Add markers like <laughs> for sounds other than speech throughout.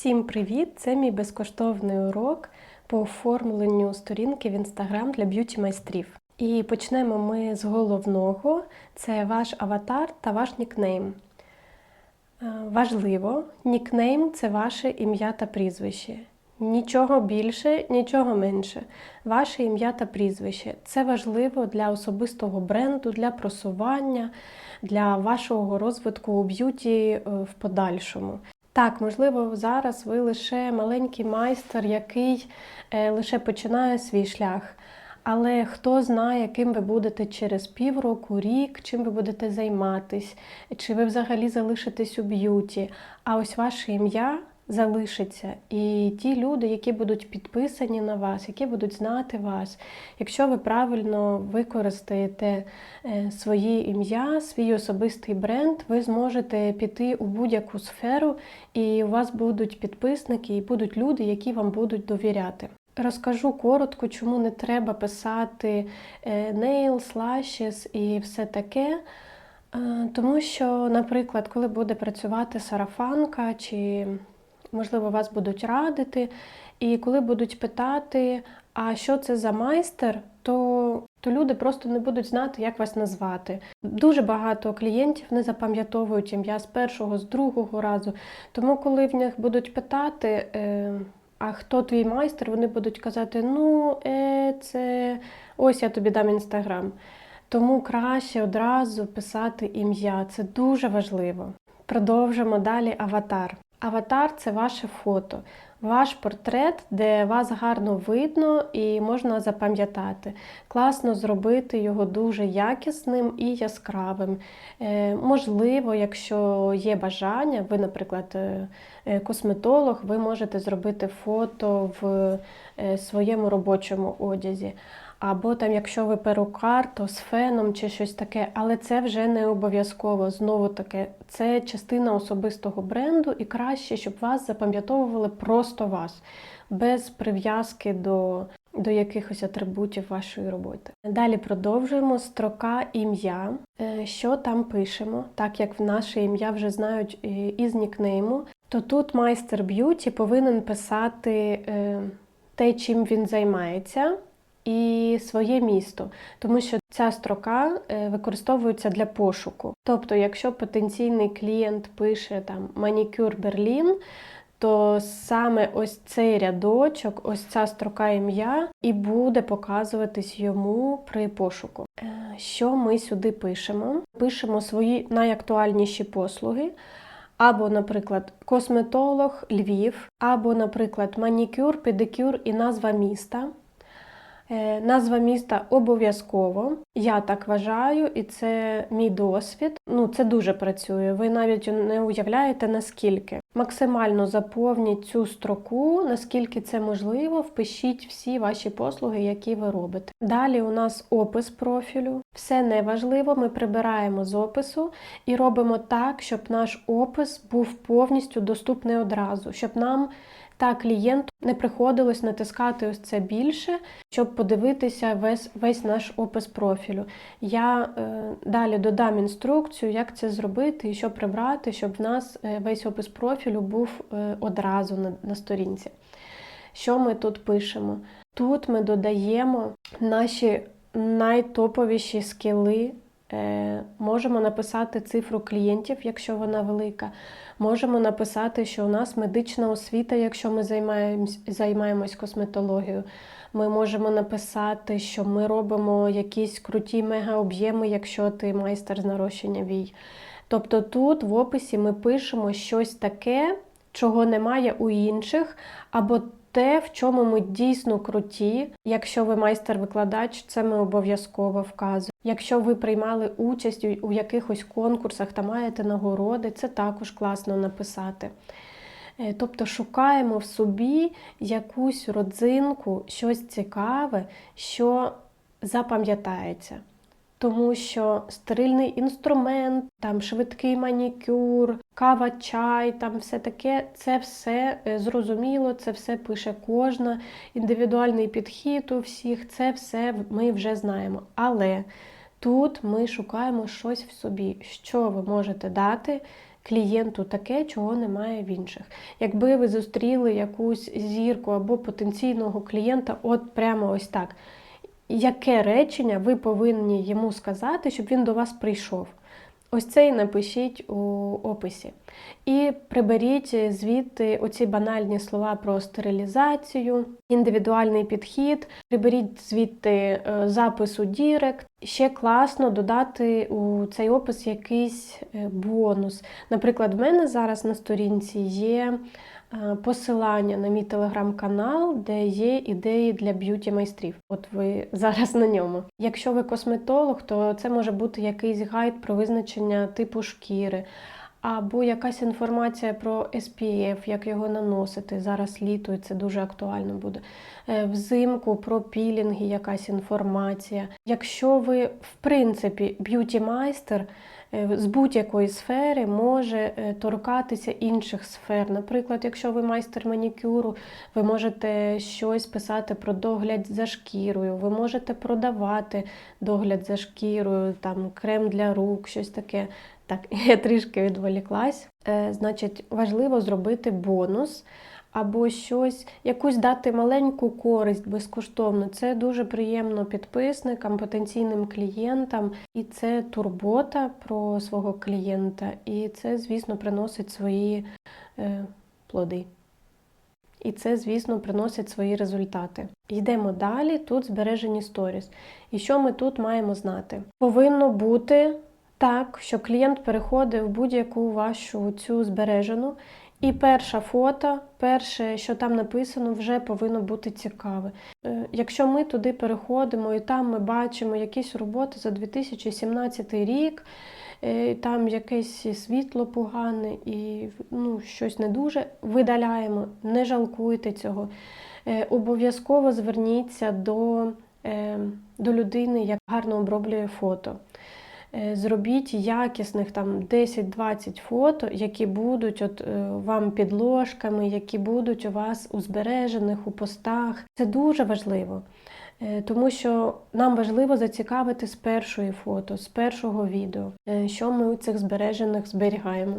Всім привіт! Це мій безкоштовний урок по оформленню сторінки в Instagram для б'юті майстрів. І почнемо ми з головного: це ваш аватар та ваш нікнейм. Е, Важливо, нікнейм це ваше ім'я та прізвище. Нічого більше, нічого менше. Ваше ім'я та прізвище. Це важливо для особистого бренду, для просування, для вашого розвитку у б'юті е, в подальшому. Так, можливо, зараз ви лише маленький майстер, який е, лише починає свій шлях. Але хто знає, ким ви будете через півроку, рік, чим ви будете займатись, чи ви взагалі залишитесь у б'юті. А ось ваше ім'я залишиться. І ті люди, які будуть підписані на вас, які будуть знати вас, якщо ви правильно використаєте е, своє ім'я, свій особистий бренд, ви зможете піти у будь-яку сферу, і у вас будуть підписники, і будуть люди, які вам будуть довіряти. Розкажу коротко, чому не треба писати е, nails, lashes і все таке. Е, Тому що, наприклад, коли буде працювати сарафанка, чи, можливо, вас будуть радити, і коли будуть питати, а що це за майстер, то, то люди просто не будуть знати, як вас назвати. Дуже багато клієнтів не запам'ятовують ім'я з першого, з другого разу. Тому, коли в них будуть питати, е, а хто твій майстер, вони будуть казати: ну, е, це ось я тобі дам інстаграм. Тому краще одразу писати ім'я. Це дуже важливо. Продовжимо далі аватар. Аватар це ваше фото, ваш портрет, де вас гарно видно і можна запам'ятати. Класно зробити його дуже якісним і яскравим. Е, можливо, якщо є бажання, ви, наприклад, е, е, косметолог, ви можете зробити фото в своєму робочому одязі. Або там, якщо ви перукар, то з феном чи щось таке, але це вже не обов'язково. Знову таке, це частина особистого бренду, і краще, щоб вас запам'ятовували просто вас, без прив'язки до, до якихось атрибутів вашої роботи. Далі продовжуємо строка ім'я. Е, Що там пишемо, так як в наше ім'я вже знають е, із нікнейму, то тут майстер б'юті повинен писати е, те, чим він займається і своє місто, тому що ця строка е, використовується для пошуку. Тобто, якщо потенційний клієнт пише там манікюр Берлін, то саме ось цей рядочок, ось ця строка ім'я, і буде показуватись йому при пошуку. Е, Що ми сюди пишемо? Пишемо свої найактуальніші послуги. Або, наприклад, косметолог Львів, або, наприклад, манікюр, педикюр і назва міста. Е, Назва міста обов'язково. Я так вважаю, і це мій досвід. Ну, це дуже працює. Ви навіть не уявляєте наскільки. Максимально заповніть цю строку, наскільки це можливо, впишіть всі ваші послуги, які ви робите. Далі у нас опис профілю. Все неважливо, ми прибираємо з опису і робимо так, щоб наш опис був повністю доступний одразу, щоб нам та клієнту не приходилось натискати ось це більше, щоб подивитися весь весь наш опис профілю. Я е, далі додам інструкцію, як це зробити і що прибрати, щоб в нас е, весь опис профілю був е, одразу на, на сторінці. Що ми тут пишемо? Тут ми додаємо наші найтоповіші скіли. Е, Можемо написати цифру клієнтів, якщо вона велика. Можемо написати, що у нас медична освіта, якщо ми займаємось косметологією. Ми можемо написати, що ми робимо якісь круті мегаоб'єми, якщо ти майстер з нарощення вій. Тобто тут в описі ми пишемо щось таке, чого немає у інших, або те, в чому ми дійсно круті. Якщо ви майстер-викладач, це ми обов'язково вказуємо. Якщо ви приймали участь у якихось конкурсах та маєте нагороди, це також класно написати. Е, Тобто шукаємо в собі якусь родзинку, щось цікаве, що запам'ятається. Тому що стерильний інструмент, там швидкий манікюр, кава, чай, там все таке, це все е, зрозуміло, це все пише кожна, індивідуальний підхід у всіх, це все ми вже знаємо. Але тут ми шукаємо щось в собі, що ви можете дати клієнту таке, чого немає в інших. Якби ви зустріли якусь зірку або потенційного клієнта, от прямо ось так. Яке речення ви повинні йому сказати, щоб він до вас прийшов? Ось це і напишіть у описі. І приберіть звідти оці банальні слова про стерилізацію, індивідуальний підхід, приберіть звідти е, запис у Дірект. Ще класно додати у цей опис якийсь е, бонус. Наприклад, в мене зараз на сторінці є посилання на мій телеграм-канал, де є ідеї для б'юті майстрів. От ви <laughs> зараз на ньому. Якщо ви косметолог, то це може бути якийсь гайд про визначення типу шкіри. Або якась інформація про SPF, як його наносити. Зараз літо і це дуже актуально буде. Е, Взимку про пілінги якась інформація. Якщо ви, в принципі, б'юті-майстер е, з будь-якої сфери може е, торкатися інших сфер. Наприклад, якщо ви майстер манікюру, ви можете щось писати про догляд за шкірою, ви можете продавати догляд за шкірою, там крем для рук, щось таке. Так, <laughs> я трішки відволіклась. Е, значить, важливо зробити бонус або щось, якусь дати маленьку користь безкоштовно. Це дуже приємно підписникам, потенційним клієнтам, і це турбота про свого клієнта, і це, звісно, приносить свої е, плоди. І це, звісно, приносить свої результати. Йдемо далі. Тут збережені сторіс. І що ми тут маємо знати? Повинно бути так, що клієнт переходить в будь-яку вашу цю збережену, і перша фото, перше, що там написано, вже повинно бути цікаве. Е, Якщо ми туди переходимо і там ми бачимо якісь роботи за 2017 рік, е, там якесь світло погане і ну, щось не дуже, видаляємо, не жалкуйте цього. Е, Обов'язково зверніться до, до людини, яка гарно оброблює фото. Е, Зробіть якісних там 10-20 фото, які будуть от е, вам підложками, які будуть у вас у збережених, у постах. Це дуже важливо, Е, тому що нам важливо зацікавити з першої фото, з першого відео, що ми у цих збережених зберігаємо.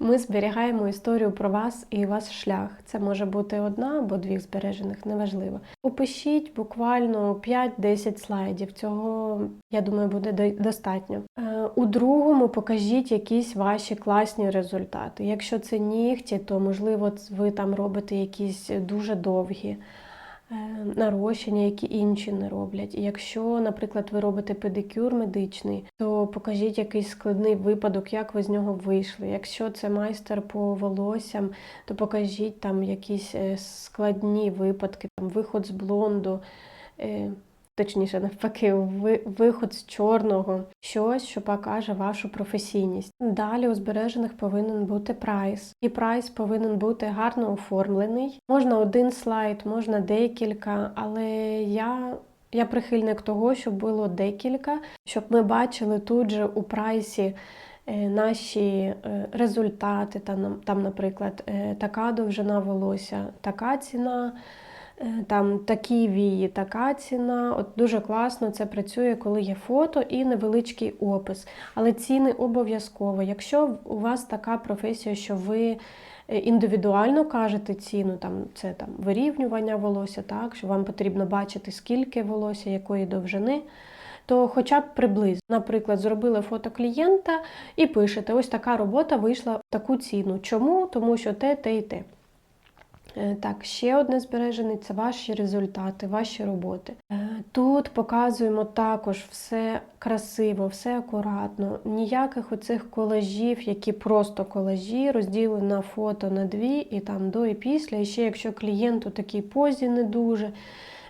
Ми зберігаємо історію про вас і ваш шлях. Це може бути одна або дві збережених, неважливо. Опишіть буквально 5-10 слайдів. Цього, я думаю, буде до- достатньо. Е, У другому покажіть якісь ваші класні результати. Якщо це нігті, то можливо ви там робите якісь дуже довгі. Е, Нарощення, які інші не роблять. І якщо, наприклад, ви робите педикюр медичний, то покажіть якийсь складний випадок, як ви з нього вийшли. Якщо це майстер по волоссям, то покажіть там якісь е, складні випадки, там виход з блонду, е, точніше, навпаки, ви- виход з чорного, щось, що покаже вашу професійність. Далі у збережених повинен бути прайс, і прайс повинен бути гарно оформлений. Можна один слайд, можна декілька, але я. Я прихильник того, щоб було декілька, щоб ми бачили тут же у прайсі е, наші е, результати. Там, там, наприклад, е, така довжина волосся, така ціна, там такі вії, така ціна. От дуже класно це працює, коли є фото і невеличкий опис. Але ціни обов'язково. Якщо у вас така професія, що ви е, індивідуально кажете ціну, там це там вирівнювання волосся, так що вам потрібно бачити, скільки волосся, якої довжини. То хоча б приблизно, наприклад, зробили фото клієнта і пишете: ось така робота вийшла в таку ціну. Чому? Тому що те, те і те. Е, Так, ще одне збережене це ваші результати, ваші роботи. Е, Тут показуємо також все красиво, все акуратно. Ніяких оцих колажів, які просто колажі, розділені на фото на дві, і там до і після. І ще якщо клієнт у такій позі не дуже,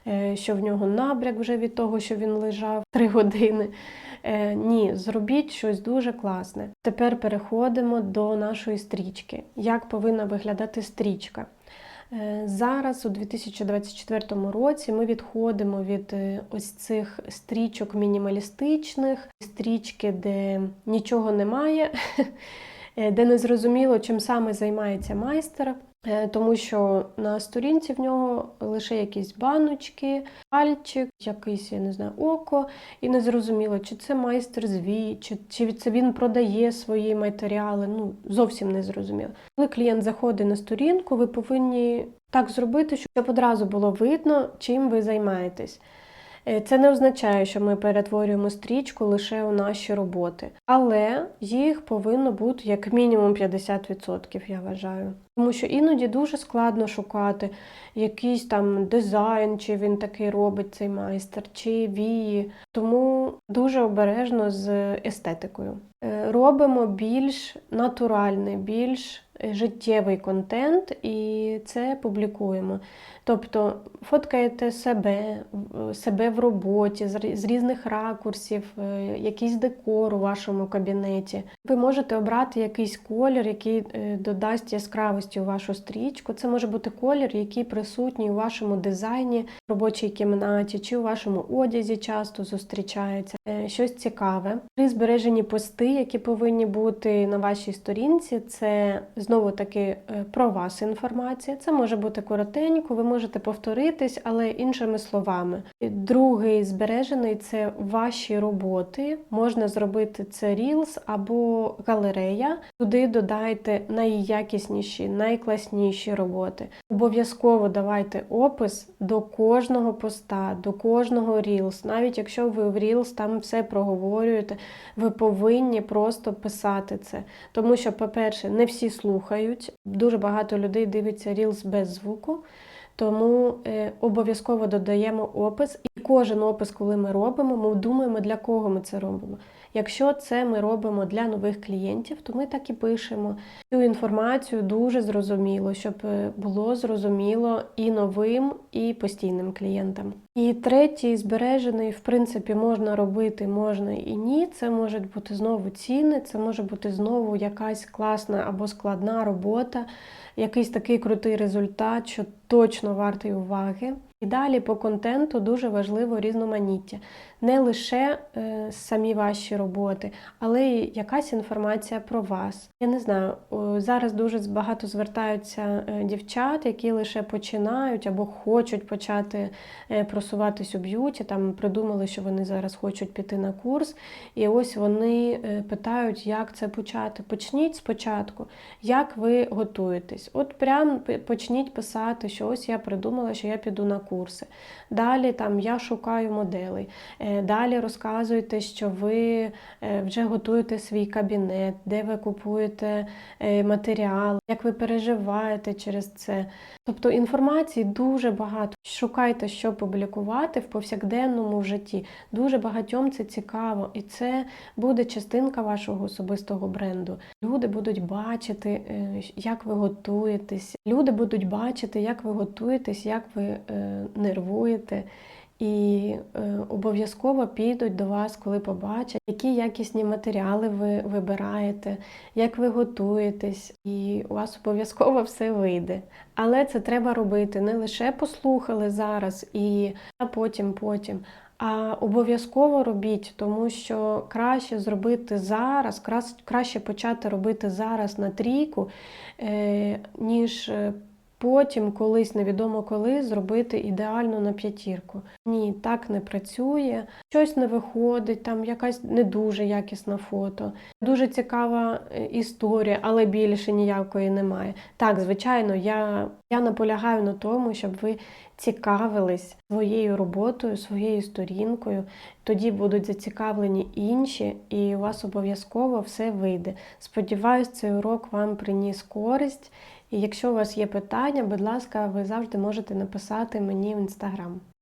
е, що в нього набряк вже від того, що він лежав <laughs> три години. Ні, зробіть щось дуже класне. Тепер переходимо до нашої стрічки. Як повинна виглядати стрічка? Е, Зараз, у 2024 році, ми відходимо від е, ось цих стрічок мінімалістичних, стрічки, де нічого немає, <laughs> е, де не зрозуміло, чим саме займається майстер. Е, Тому що на сторінці в нього лише якісь баночки, пальчик, якийсь, я не знаю, око, і не зрозуміло, чи це майстер звій, чи, чи це він продає свої матеріали. Ну, зовсім не зрозуміло. Коли клієнт заходить на сторінку, ви повинні так зробити, щоб одразу було видно, чим ви займаєтесь. Е, Це не означає, що ми перетворюємо стрічку лише у наші роботи, але їх повинно бути як мінімум 50%, я вважаю. Тому що іноді дуже складно шукати якийсь там дизайн, чи він такий робить цей майстер, чи вії. Тому дуже обережно з естетикою. Е, Робимо більш натуральний, більш життєвий контент і це публікуємо. Тобто фоткаєте себе, в- себе в роботі з різних ракурсів, е, якийсь декор у вашому кабінеті. Ви можете обрати якийсь колір, який е, додасть яскравості у вашу стрічку. Це може бути колір, який присутній у вашому дизайні, в робочій кімнаті чи у вашому одязі часто зустрічається. Е, Щось цікаве. При збереженні пости, які повинні бути на вашій сторінці, це знову таки е, про вас інформація. Це може бути коротенько, ви можете повторитись, але іншими словами. Другий збережений це ваші роботи. Можна зробити це Reels або галерея. Туди додайте найякісніші, найкласніші роботи. Обов'язково давайте опис до кожного поста, до кожного Reels. Навіть якщо ви в Reels там все проговорюєте, ви повинні просто писати це. Тому що, по-перше, не всі слухають. Дуже багато людей дивиться Reels без звуку. Тому е, обов'язково додаємо опис, і кожен опис, коли ми робимо, ми думаємо, для кого ми це робимо. Якщо це ми робимо для нових клієнтів, то ми так і пишемо цю інформацію дуже зрозуміло, щоб е, було зрозуміло і новим, і постійним клієнтам. І третій збережений, в принципі, можна робити, можна і ні. Це можуть бути знову ціни, це може бути знову якась класна або складна робота, якийсь такий крутий результат, що точно вартий уваги. І далі по контенту дуже важливо різноманіття. Не лише е, самі ваші роботи, але й якась інформація про вас. Я не знаю, зараз дуже багато звертаються е, дівчат, які лише починають або хочуть почати е, просуватись у б'юті, там придумали, що вони зараз хочуть піти на курс, і ось вони е, питають, як це почати. Почніть спочатку, як ви готуєтесь. От прям почніть писати, що ось я придумала, що я піду на курси. Далі там я шукаю моделей. Е, Далі розказуйте, що ви е, вже готуєте свій кабінет, де ви купуєте е, матеріал, як ви переживаєте через це. Тобто інформації дуже багато. Шукайте, що публікувати в повсякденному житті. Дуже багатьом це цікаво, і це буде частинка вашого особистого бренду. Люди будуть бачити, як ви готуєтесь. Люди будуть бачити, як ви готуєтесь, як ви нервуєте. І е, обов'язково підуть до вас, коли побачать, які якісні матеріали ви вибираєте, як ви готуєтесь, і у вас обов'язково все вийде. Але це треба робити не лише послухали зараз і а потім, потім. А обов'язково робіть, тому що краще зробити зараз, краще почати робити зараз на трійку, е, ніж е, потім, колись невідомо коли, зробити ідеально на п'ятірку. Ні, так не працює. Щось не виходить, там якась не дуже якісна фото. Дуже цікава е, історія, але більше ніякої немає. Так, звичайно, я, я наполягаю на тому, щоб ви цікавились своєю роботою, своєю сторінкою. Тоді будуть зацікавлені інші, і у вас обов'язково все вийде. Сподіваюсь, цей урок вам приніс користь. І якщо у вас є питання, будь ласка, ви завжди можете написати мені в інстаграм.